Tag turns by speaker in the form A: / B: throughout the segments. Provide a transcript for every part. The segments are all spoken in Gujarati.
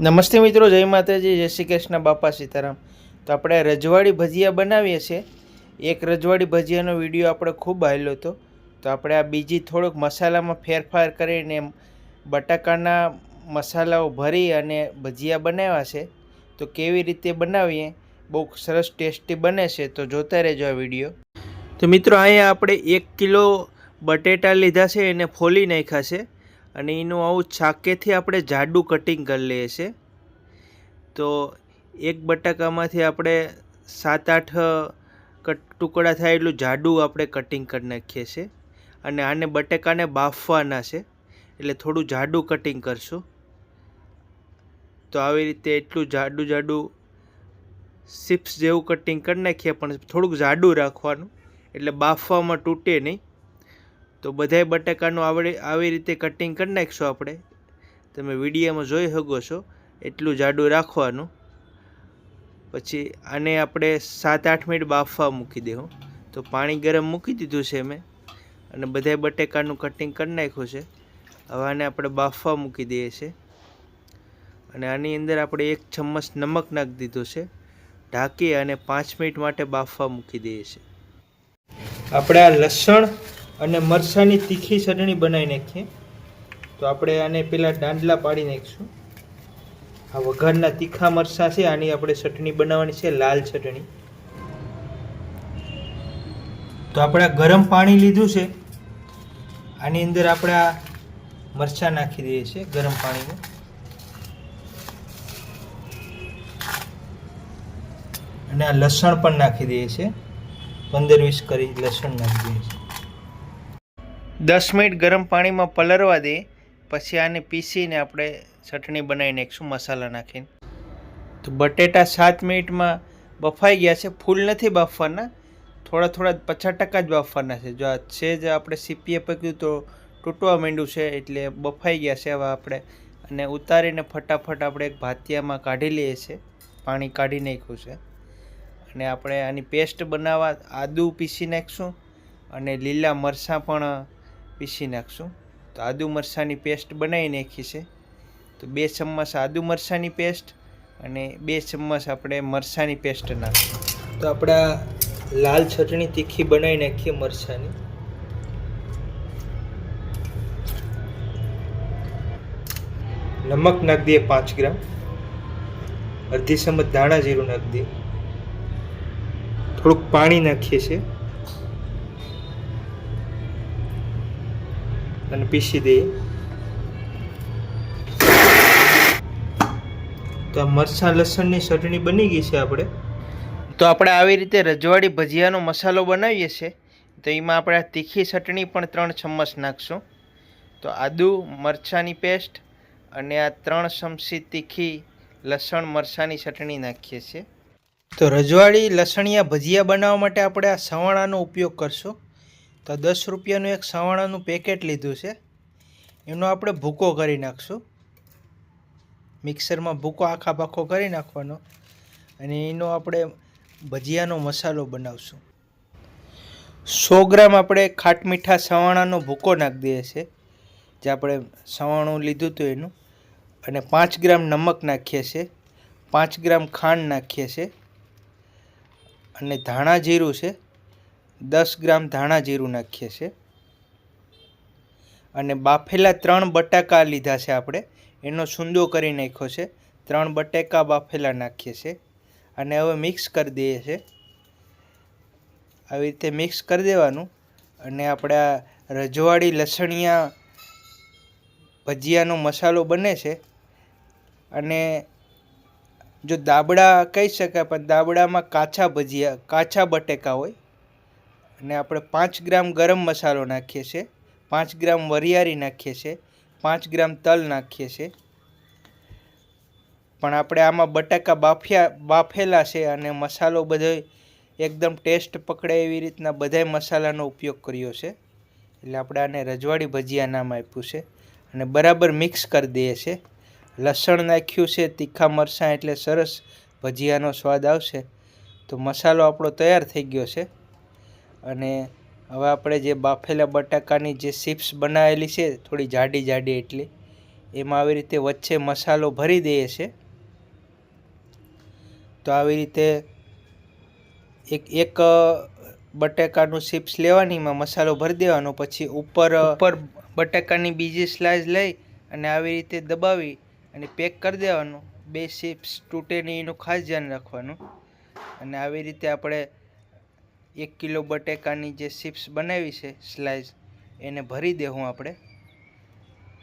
A: નમસ્તે મિત્રો, જય માતાજી, જય શ્રી કૃષ્ણ, બાપા સીતારામ. તો આપણે રજવાડી ભજીયા બનાવીએ છીએ. એક રજવાડી ભજીયાનો વીડિયો આપણે ખૂબ આવેલો હતો. તો આપણે આ બીજી થોડોક મસાલામાં ફેરફાર કરીને બટાકાના મસાલાઓ ભરી અને ભજીયા બનાવ્યા છે. તો કેવી રીતે બનાવીએ? બહુ સરસ ટેસ્ટી બને છે. તો જોતા રહેજો આ વીડિયો. તો મિત્રો, અહીંયા આપણે એક કિલો બટેટા લીધા છે, એને ફોલી નાખ્યા છે. અને એનું આવું છાકેથી આપણે જાડું કટિંગ કરી લઈએ છીએ. તો એક બટાકામાંથી આપણે સાત આઠ ટુકડા થાય એટલું જાડું આપણે કટિંગ કરી નાખીએ છીએ. અને આને બટાકાને બાફવાના છે, એટલે થોડું જાડું કટિંગ કરશું. તો આવી રીતે એટલું જાડું જાડું સિપ્સ જેવું કટિંગ કરી નાખીએ, પણ થોડુંક જાડું રાખવાનું. એટલે બાફવામાં તૂટે નહીં. તો બધાય બટાકાનું આવડે, આવી રીતે કટિંગ કરી નાખીશું આપણે. તમે વિડીયોમાં જોઈ શકો છો, એટલું જાડું રાખવાનું. પછી આને આપણે સાત આઠ મિનિટ બાફવા મૂકી દેવું તો પાણી ગરમ મૂકી દીધું છે મેં. અને બધાય બટેકાનું કટિંગ કરી નાખ્યું છે. હવે આને આપણે બાફવા મૂકી દઈએ છીએ. અને આની અંદર આપણે એક ચમચ નમક નાખી દીધું છે. ઢાંકી અને પાંચ મિનિટ માટે બાફવા મૂકી દઈએ છીએ. આપણે આ લસણ અને મરચાંની તીખી ચટણી બનાવી નાખીએ. તો આપણે આને પેલા દાંડલા પાડી નાખીશું. આ વઘારના તીખા મરચાં છે, આની આપણે ચટણી બનાવવાની છે, લાલ ચટણી. તો આપણે ગરમ પાણી લીધું છે. આની અંદર આપણે આ મરચાં નાખી દઈએ છીએ ગરમ પાણીમાં. અને આ લસણ પણ નાખી દઈએ છીએ. પંદર વીસ કરી લસણ નાખી દઈએ છીએ. દસ મિનિટ ગરમ પાણીમાં પલળવા દે, પછી આને પીસીને આપણે ચટણી બનાવી નાખીશું મસાલા નાખીને. તો બટેટા સાત મિનિટમાં બફાઈ ગયા છે, ફૂલ નથી બાફવાના, થોડા થોડા પચાસ ટકા જ બાફવાના છે. જો આ છે જ આપણે સીપીએ પક્યું તો તૂટવા માંડ્યું છે, એટલે બફાઈ ગયા છે હવે આપણે, અને ઉતારીને ફટાફટ આપણે એક ભાતિયામાં કાઢી લઈએ છીએ, પાણી કાઢી નાખ્યું છે. અને આપણે આની પેસ્ટ બનાવવા, આદું પીસી નાખીશું, અને લીલા મરચાં પણ પીસી નાખશું. તો આદુ મરસાની પેસ્ટ બનાવી નાખી છે. તો બે ચમચ આદુ મરસાની પેસ્ટ અને બે ચમચ આપણે મરસાની પેસ્ટ નાખશું. તો આપણા લાલ ચટણી તીખી બનાવી નાખીએ મરસાની. નમક નાખી દઈએ પાંચ ગ્રામ. અડધી ચમચ ધાણા જીરું નાખી દઈએ. થોડુંક પાણી નાખીએ છીએ. અને પીસી દઈએ તો આ મરચાં લસણની ચટણી બની ગઈ છે આપણે. તો આપણે આવી રીતે રજવાડી ભજીયાનો મસાલો બનાવીએ છીએ. તો એમાં આપણે આ તીખી ચટણી પણ ત્રણ ચમચ નાખશું. તો આદુ મરચાંની પેસ્ટ અને આ ત્રણ ચમચી તીખી લસણ મરચાંની ચટણી નાખીએ છીએ. તો રજવાડી લસણિયા ભજીયા બનાવવા માટે આપણે આ સવાણાનો ઉપયોગ કરશું. તો દસ રૂપિયાનું એક સવાણાનું પેકેટ લીધું છે. એનો આપણે ભૂકો કરી નાખશું. મિક્સરમાં ભૂકો આખા પાખો કરી નાખવાનો અને એનો આપણે ભજીયાનો મસાલો બનાવશું. સો ગ્રામ આપણે ખાટ મીઠા સવાણાનો ભૂકો નાખી દઈએ છીએ. જે આપણે સવાણું લીધું હતું એનું. અને પાંચ ગ્રામ નમક નાખીએ છીએ. પાંચ ગ્રામ ખાંડ નાખીએ છીએ. અને ધાણા જીરું છે. દસ ગ્રામ ધાણા જીરું નાખીએ છીએ. અને બાફેલા ત્રણ બટાકા લીધા છે આપણે. એનો સૂંદો કરી નાખ્યો છે. ત્રણ બટાકા બાફેલા નાખીએ છીએ. અને હવે મિક્સ કરી દઈએ છીએ. આવી રીતે મિક્સ કરી દેવાનું. અને આપણે રજવાડી લસણિયા ભજીયાનો મસાલો બને છે. અને જો દાબડા કહી શકાય, પણ દાબડામાં કાચા ભજીયા, કાચા બટેકા હોય અને આપણે પાંચ ગ્રામ ગરમ મસાલો નાખીએ છીએ, પાંચ ગ્રામ વરિયાળી નાખીએ છીએ, પાંચ ગ્રામ તલ નાખીએ છીએ. પણ આપણે આમાં બટાકા બાફ્યા, બાફેલા છે અને મસાલો બધો એકદમ ટેસ્ટ પકડે એવી રીતના બધાય મસાલાનો ઉપયોગ કર્યો છે. એટલે આપણે આને રજવાડી ભજીયા નામ આપ્યું છે અને બરાબર મિક્સ કરી દઈએ છીએ. લસણ નાખ્યું છે, તીખા મરચાં એટલે સરસ ભજીયાનો સ્વાદ આવશે. તો મસાલો આપણો તૈયાર થઈ ગયો છે. અને હવે આપણે જે બાફેલા બટાકાની જે ચિપ્સ બનાવેલી છે થોડી જાડી જાડી એટલી એમાં આવી રીતે વચ્ચે મસાલો ભરી દઈએ છે. તો આવી રીતે એક એક બટાકાનું ચિપ્સ લેવાની એમાં મસાલો ભરી દેવાનો પછી ઉપર ઉપર બટાકાની બીજી સ્લાઇસ લઈ અને આવી રીતે દબાવી અને પેક કરી દેવાનું. બે ચિપ્સ તૂટે નહીં એનું ખાસ ધ્યાન રાખવાનું. અને આવી રીતે આપણે એક કિલો બટેકાની જે ચિપ્સ બનાવી છે સ્લાઇસ એને ભરી દેવું આપણે.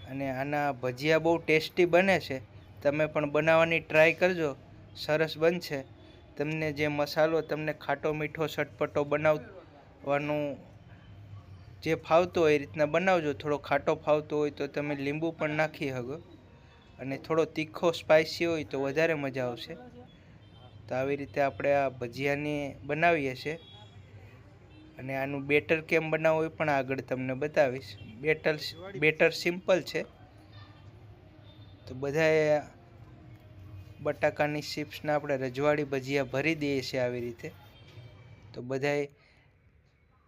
A: અને આના ભજીયા બહુ ટેસ્ટી બને છે. તમે પણ બનાવવાની ટ્રાય કરજો. સરસ બનશે. તમને જે મસાલો, તમને ખાટો મીઠો સટપટો બનાવવાનું જે ફાવતું હોય એ રીતના બનાવજો. થોડો ખાટો ફાવતો હોય તો તમે લીંબુ પણ નાખી શકો. અને થોડો તીખો સ્પાઇસી હોય તો વધારે મજા આવશે. તો આવી રીતે આપણે આ ભજીયાની બનાવીએ છીએ. અને આનું બેટર કેમ બનાવવું એ પણ આગળ તમને બતાવીશ. બેટર બેટર સિમ્પલ છે. તો બધાએ બટાકાની ચિપ્સના આપણે રજવાડી ભજીયા ભરી દઈએ છીએ આવી રીતે. તો બધાએ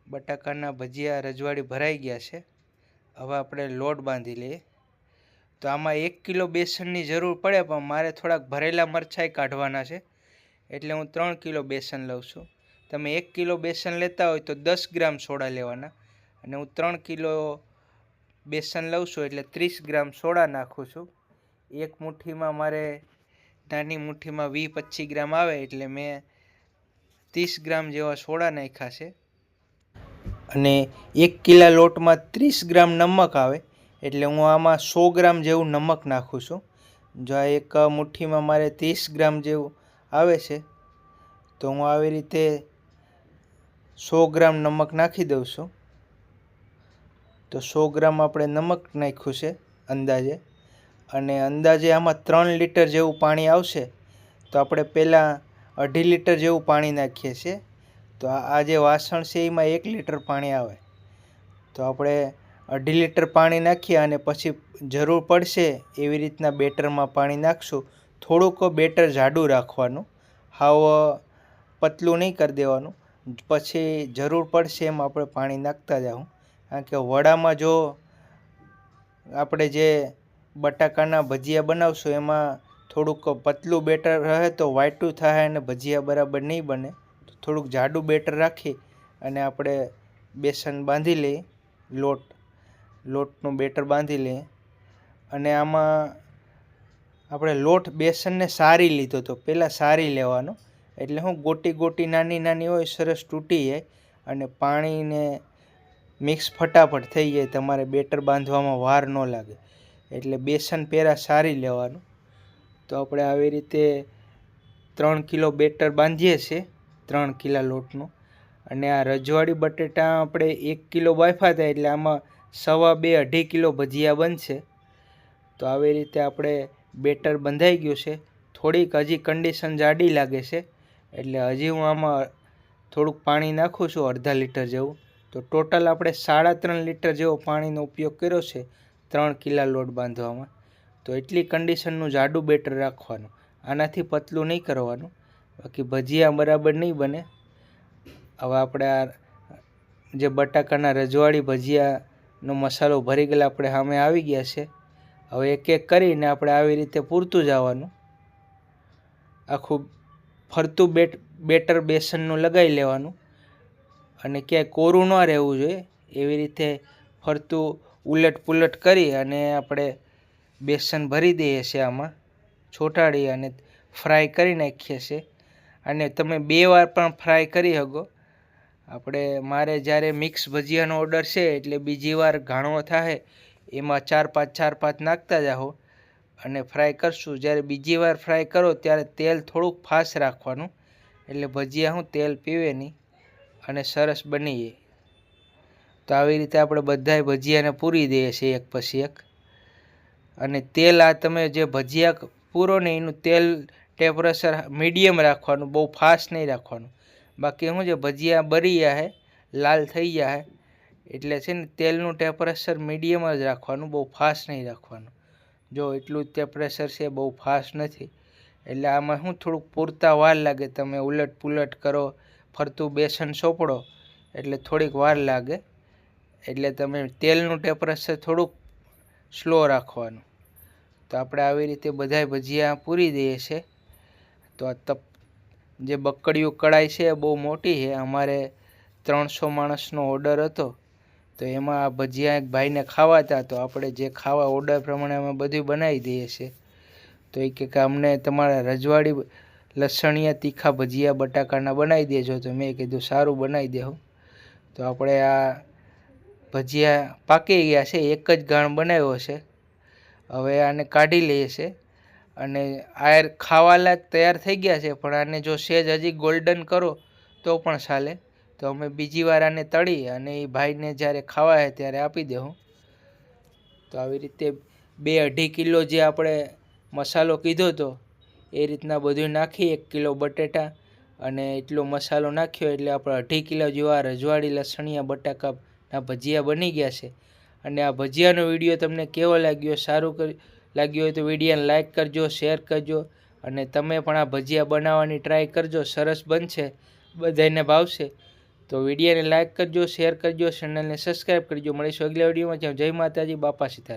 A: બટાકાના ભજીયા રજવાડી ભરાઈ ગયા છે. હવે આપણે લોટ બાંધી લઈએ. તો આમાં એક કિલો બેસનની જરૂર પડે, પણ મારે થોડાક ભરેલા મરચાંય કાઢવાના છે. એટલે હું ત્રણ કિલો બેસન લઉં છું. તમે એક કિલો બેસન લેતા હોય તો દસ ગ્રામ સોડા લેવાના. અને હું ત્રણ કિલો બેસન લઉં છું એટલે ત્રીસ ગ્રામ સોડા નાખું છું. એક મુઠ્ઠીમાં મારે નાની મુઠ્ઠીમાં વીસ પચીસ ગ્રામ આવે એટલે મેં ત્રીસ ગ્રામ જેવા સોડા નાખ્યા છે. અને એક કિલા લોટમાં ત્રીસ ગ્રામ નમક આવે એટલે હું આમાં સો ગ્રામ જેવું નમક નાખું છું. જો આ એક મુઠ્ઠીમાં મારે ત્રીસ ગ્રામ જેવું આવે છે, તો હું આવી રીતે સો ગ્રામ નમક નાખી દઉં છું. તો સો ગ્રામ આપણે નમક નાખ્યું છે અંદાજે. અને અંદાજે આમાં ત્રણ લીટર જેવું પાણી આવશે. તો આપણે પહેલાં અઢી લીટર જેવું પાણી નાખીએ છીએ. તો આ જે વાસણ છે એમાં એક લીટર પાણી આવે. તો આપણે અઢી લીટર પાણી નાખીએ અને પછી જરૂર પડશે એવી રીતના બેટરમાં પાણી નાખશું. થોડુંક બેટર જાડું રાખવાનું. હાવ પતલું નહીં કરી દેવાનું. પછી જરૂર પડશે એમ આપણે પાણી નાખતા જાઉં. કારણ કે વડામાં જો આપણે જે બટાકાના ભજીયા બનાવશું, એમાં થોડુંક પતલું બેટર રહે તો વાટું થાય અને ભજીયા બરાબર નહીં બને. તો થોડુંક જાડું બેટર રાખી અને આપણે બેસન બાંધી લઈએ, લોટ, લોટનું બેટર બાંધી લઈએ. અને આમાં આપણે લોટ બેસનને સારી લીધો તો, પહેલાં સારી લેવાનો. એટલે હું ગોટી ગોટી નાની નાની હોય, સરસ તૂટી જાય અને પાણીને મિક્સ ફટાફટ થઈ જાય, તમારે બેટર બાંધવામાં વાર ન લાગે. એટલે બેસન પેરા સારી લેવાનું. તો આપણે આવી રીતે ત્રણ કિલો બેટર બાંધીએ છીએ, ત્રણ કિલા લોટનું. અને આ રજવાડી બટેટા આપણે એક કિલો બાફ્યા હતા, એટલે આમાં સવા બે અઢી કિલો ભજીયા બનશે. તો આવી રીતે આપણે બેટર બંધાઈ ગયું છે. થોડીક હજી કન્ડિશન જાડી લાગે છે. એટલે હજી હું આમાં થોડુંક પાણી નાખું છું, અડધા લીટર જેવું. તો ટોટલ આપણે સાડા ત્રણ લીટર જેવો પાણીનો ઉપયોગ કર્યો છે, ત્રણ કિલા લોટ બાંધવામાં. તો એટલી કન્ડિશનનું જાડું બેટર રાખવાનું. આનાથી પતલું નહીં કરવાનું. બાકી ભજીયા બરાબર નહીં બને. હવે આપણે આ જે બટાકાના રજવાડી ભજીયાનો મસાલો ભરી ગયેલા આપણે સામે આવી ગયા છે. હવે એક એક કરીને આપણે આવી રીતે પૂરતું જવાનું આખું ફરતું બેટ, બેટર બેસનનું લગાવી લેવાનું અને ક્યાંય કોરું ન રહેવું જોઈએ, એવી રીતે ફરતું ઉલટ પુલટ કરી અને આપણે બેસન ભરી દઈએ છીએ આમાં છોટાડી અને ફ્રાય કરી નાખીએ છીએ. અને તમે બે વાર પણ ફ્રાય કરી શકો. આપણે મારે જ્યારે મિક્સ ભજીયાનો ઓર્ડર છે એટલે બીજી વાર ઘાણો થાય, એમાં ચાર પાંચ ચાર પાંચ નાખતા જાઓ. અને ફ્રાય કરશું. જ્યારે બીજી વાર ફ્રાય કરો ત્યારે તેલ થોડુંક ફાસ રાખવાનું. એટલે ભજીયા હું તેલ પીવે નહીં અને સરસ બની જાય. તો આવી રીતે આપણે બધાય ભજીયાને પૂરી દઈએ છીએ એક પછી એક. અને તેલ આ તમે જે ભજીયા પૂરો ને એનું તેલ ટેમ્પરેચર મીડિયમ રાખવાનું, બહુ ફાસ્ટ નહીં રાખવાનું. બાકી શું છે ભજીયા બળી જાય લાલ થઈ જાય એટલે છે ને તેલનું ટેમ્પરેચર મીડિયમ જ રાખવાનું, બહુ ફાસ્ટ નહીં રાખવાનું. જો એટલું જ પ્રેશર છે, બહુ ફાસ્ટ નથી. એટલે આમાં શું થોડુંક પૂરતા વાર લાગે, તમે ઉલટ પુલટ કરો, ફરતું બેસન સોંપડો, એટલે થોડીક વાર લાગે. એટલે તમે તેલનું ટેમ્પરેચર થોડુંક સ્લો રાખવાનું. તો આપણે આવી રીતે બધાય ભજીયા પૂરી દઈએ છે. તો આ તપ, જે બકડિયું કઢાઈ છે એ બહુ મોટી છે. અમારે ત્રણસો માણસનો ઓર્ડર હતો. તો એમાં આ ભજીયા એક ભાઈને ખાવા હતા, તો આપણે જે ખાવા ઓર્ડર પ્રમાણે અમે બધું બનાવી દઈએ છીએ. તો એ કે અમને તમારા રજવાડી લસણિયા તીખા ભજીયા બટાકાના બનાવી દેજો, તો મેં કીધું સારું બનાવી દેવું તો આપણે આ ભજીયા પાકી ગયા છે, એક જ ગાણ બનાવ્યો છે. હવે આને કાઢી લઈએ છે અને આ ખાવા લાયક તૈયાર થઈ ગયા છે, પણ આને જો સેજ હજી ગોલ્ડન કરો, તો પણ ચાલે. તો અમે બીજી વાર આને તળી અને એ ભાઈને જ્યારે ખાવા હોય ત્યારે આપી દેવું તો આવી રીતે બે અઢી કિલો જે આપણે મસાલો કીધો હતો એ રીતના બધું નાખી, એક કિલો બટેટા અને એટલો મસાલો નાખ્યો એટલે આપણે અઢી કિલો જેવા રજવાડી લસણિયા, બટાકાના ભજીયા બની ગયા છે. અને આ ભજીયાનો વીડિયો તમને કેવો લાગ્યો, સારું કરી, લાગ્યો હોય તો વિડીયોને લાઇક કરજો, શેર કરજો અને તમે પણ આ ભજીયા બનાવવાની ટ્રાય કરજો, સરસ બનશે બધાને ભાવશે. તો વિડીયોને લાઇક કરજો શેર કરજો ચેનલને સબસ્ક્રાઈબ કરજો. મળીશું અગલા વિડીયોમાં. જય માતાજી, બાપા સીતારામ.